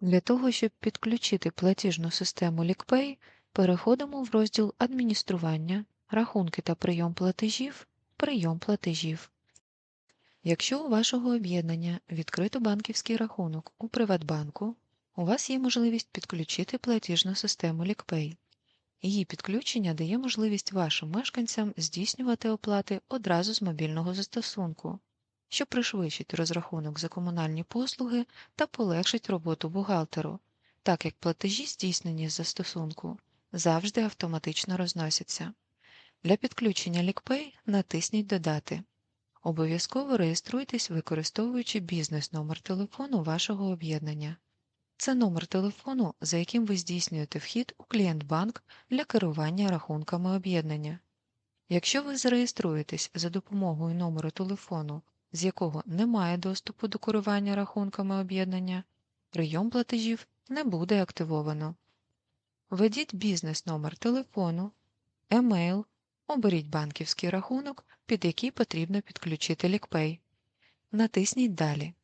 Для того, щоб підключити платіжну систему LickPay, переходимо в розділ Адміністрування, рахунки та прийом платежів, прийом платежів. Якщо у вашого об'єднання відкрито банківський рахунок у Приватбанку, у вас є можливість підключити платіжну систему LickPay. Її підключення дає можливість вашим мешканцям здійснювати оплати одразу з мобільного застосунку, що пришвидшить розрахунок за комунальні послуги та полегшить роботу бухгалтеру, так як платежі, здійснені з застосунку, завжди автоматично розносяться. Для підключення LickPay натисніть Додати. Обов'язково реєструйтесь, використовуючи бізнес-номер телефону вашого об'єднання. Це номер телефону, за яким ви здійснюєте вхід у клієнт-банк для керування рахунками об'єднання. Якщо ви зареєструєтесь за допомогою номеру телефону, з якого немає доступу до керування рахунками об'єднання, прийом платежів не буде активовано. Введіть бізнес-номер телефону, емейл, оберіть банківський рахунок, під який потрібно підключити LickPay. Натисніть Далі.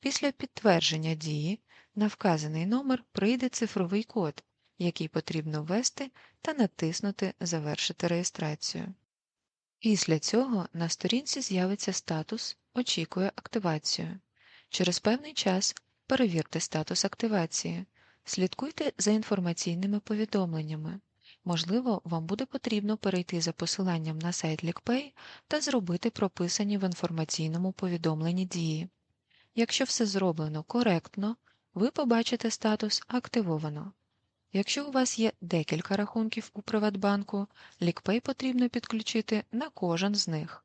Після підтвердження дії на вказаний номер прийде цифровий код, який потрібно ввести та натиснути Завершити реєстрацію. Після цього на сторінці з'явиться статус Очікує активацію. Через певний час перевірте статус активації, слідкуйте за інформаційними повідомленнями. Можливо, вам буде потрібно перейти за посиланням на сайт LickPay та зробити прописані в інформаційному повідомленні дії. Якщо все зроблено коректно, ви побачите статус Активовано. Якщо у вас є декілька рахунків у Приватбанку, LickPay потрібно підключити на кожен з них.